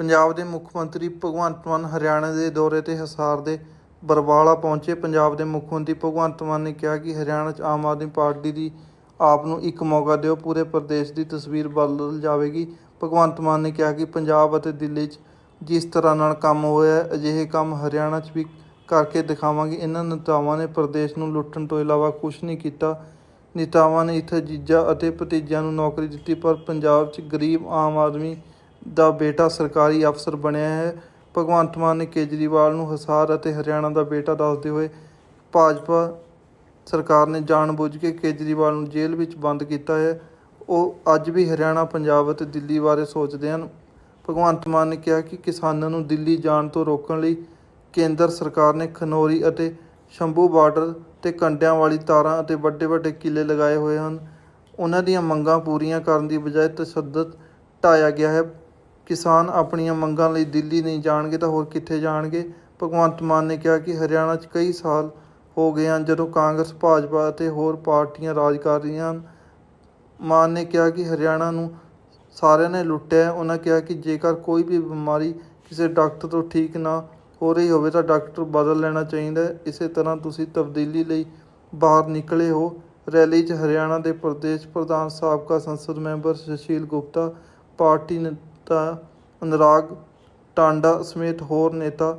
ਪੰਜਾਬ ਦੇ ਮੁੱਖ ਮੰਤਰੀ ਭਗਵੰਤ ਮਾਨ ਹਰਿਆਣਾ ਦੇ ਦੌਰੇ ਤੇ ਹਿਸਾਰ ਦੇ ਬਰਵਾਲਾ ਪਹੁੰਚੇ। ਪੰਜਾਬ ਦੇ ਮੁੱਖ ਮੰਤਰੀ ਭਗਵੰਤ ਮਾਨ ਨੇ ਕਿਹਾ ਕਿ ਹਰਿਆਣਾ 'ਚ ਆਮ ਆਦਮੀ ਪਾਰਟੀ ਦੀ ਆਪ ਨੂੰ ਇੱਕ ਮੌਕਾ ਦਿਓ, ਪੂਰੇ ਪ੍ਰਦੇਸ਼ ਦੀ ਤਸਵੀਰ ਬਦਲ ਜਾਵੇਗੀ। ਭਗਵੰਤ ਮਾਨ ਨੇ ਕਿਹਾ ਕਿ ਪੰਜਾਬ ਅਤੇ ਦਿੱਲੀ 'ਚ ਜਿਸ ਤਰ੍ਹਾਂ ਨਾਲ ਕੰਮ ਹੋਇਆ ਹੈ ਅਜਿਹੇ ਕੰਮ ਹਰਿਆਣਾ 'ਚ ਵੀ ਕਰਕੇ ਦਿਖਾਵਾਂਗੇ। ਇਹਨਾਂ ਨੇਤਾਵਾਂ ਨੇ ਪ੍ਰਦੇਸ਼ ਨੂੰ ਲੁੱਟਣ ਤੋਂ ਇਲਾਵਾ ਕੁਝ ਨਹੀਂ ਕੀਤਾ। ਨੇਤਾਵਾਂ ਨੇ ਇੱਥੇ ਜੀਜਾ ਅਤੇ ਭਤੀਜਿਆਂ ਨੂੰ ਨੌਕਰੀ ਦਿੱਤੀ, ਪਰ ਪੰਜਾਬ 'ਚ ਗਰੀਬ ਆਮ ਆਦਮੀ ਦਾ ਬੇਟਾ ਸਰਕਾਰੀ ਅਫਸਰ ਬਣਿਆ ਹੈ। ਭਗਵੰਤ ਮਾਨ ਨੇ ਕੇਜਰੀਵਾਲ ਨੂੰ ਹਸਾਰ ਅਤੇ ਹਰਿਆਣਾ ਦਾ ਬੇਟਾ ਦੱਸਦੇ ਹੋਏ ਭਾਜਪਾ ਸਰਕਾਰ ਨੇ ਜਾਣਬੁੱਝ ਕੇ ਕੇਜਰੀਵਾਲ ਨੂੰ ਜੇਲ੍ਹ ਵਿੱਚ ਬੰਦ ਕੀਤਾ ਹੈ। ਉਹ ਅੱਜ ਵੀ ਹਰਿਆਣਾ, ਪੰਜਾਬ ਅਤੇ ਦਿੱਲੀ ਬਾਰੇ ਸੋਚਦੇ ਹਨ। ਭਗਵੰਤ ਮਾਨ ਨੇ ਕਿਹਾ ਕਿ ਕਿਸਾਨਾਂ ਨੂੰ ਦਿੱਲੀ ਜਾਣ ਤੋਂ ਰੋਕਣ ਲਈ ਕੇਂਦਰ ਸਰਕਾਰ ਨੇ ਖਨੌਰੀ ਅਤੇ ਸ਼ੰਭੂ ਬਾਰਡਰ ਤੇ ਕੰਡਿਆਂ ਵਾਲੀ ਤਾਰਾਂ ਅਤੇ ਵੱਡੇ ਵੱਡੇ ਕਿਲੇ ਲਗਾਏ ਹੋਏ ਹਨ। ਉਹਨਾਂ ਦੀਆਂ ਮੰਗਾਂ ਪੂਰੀਆਂ ਕਰਨ ਦੀ ਬਜਾਏ ਤਸ਼ੱਦਦ ਢਾਇਆ ਗਿਆ ਹੈ। ਕਿਸਾਨ ਆਪਣੀਆਂ ਮੰਗਾਂ ਲਈ ਦਿੱਲੀ ਨਹੀਂ ਜਾਣਗੇ ਤਾਂ ਹੋਰ ਕਿੱਥੇ ਜਾਣਗੇ? ਭਗਵੰਤ ਮਾਨ ਨੇ ਕਿਹਾ ਕਿ ਹਰਿਆਣਾ 'ਚ ਕਈ ਸਾਲ ਹੋ ਗਏ ਹਨ ਜਦੋਂ ਕਾਂਗਰਸ, ਭਾਜਪਾ ਅਤੇ ਹੋਰ ਪਾਰਟੀਆਂ ਰਾਜ ਕਰ ਰਹੀਆਂ ਹਨ। ਮਾਨ ਨੇ ਕਿਹਾ ਕਿ ਹਰਿਆਣਾ ਨੂੰ ਸਾਰਿਆਂ ਨੇ ਲੁੱਟਿਆ ਉਹਨਾਂ ਕਿਹਾ ਕਿ ਜੇਕਰ ਕੋਈ ਵੀ ਬਿਮਾਰੀ ਕਿਸੇ ਡਾਕਟਰ ਤੋਂ ਠੀਕ ਨਾ ਹੋ ਰਹੀ ਹੋਵੇ ਤਾਂ ਡਾਕਟਰ ਬਦਲ ਲੈਣਾ ਚਾਹੀਦਾ ਹੈ। ਇਸੇ ਤਰ੍ਹਾਂ ਤੁਸੀਂ ਤਬਦੀਲੀ ਲਈ ਬਾਹਰ ਨਿਕਲੇ ਹੋ। ਰੈਲੀ 'ਚ ਹਰਿਆਣਾ ਦੇ ਪ੍ਰਦੇਸ਼ ਪ੍ਰਧਾਨ ਸਾਬਕਾ ਸੰਸਦ ਮੈਂਬਰ ਸੁਸ਼ੀਲ ਗੁਪਤਾ, ਪਾਰਟੀ ਤਾਂ ਅਨੁਰਾਗ ਟਾਂਡਾ ਸਮੇਤ ਹੋਰ ਨੇਤਾ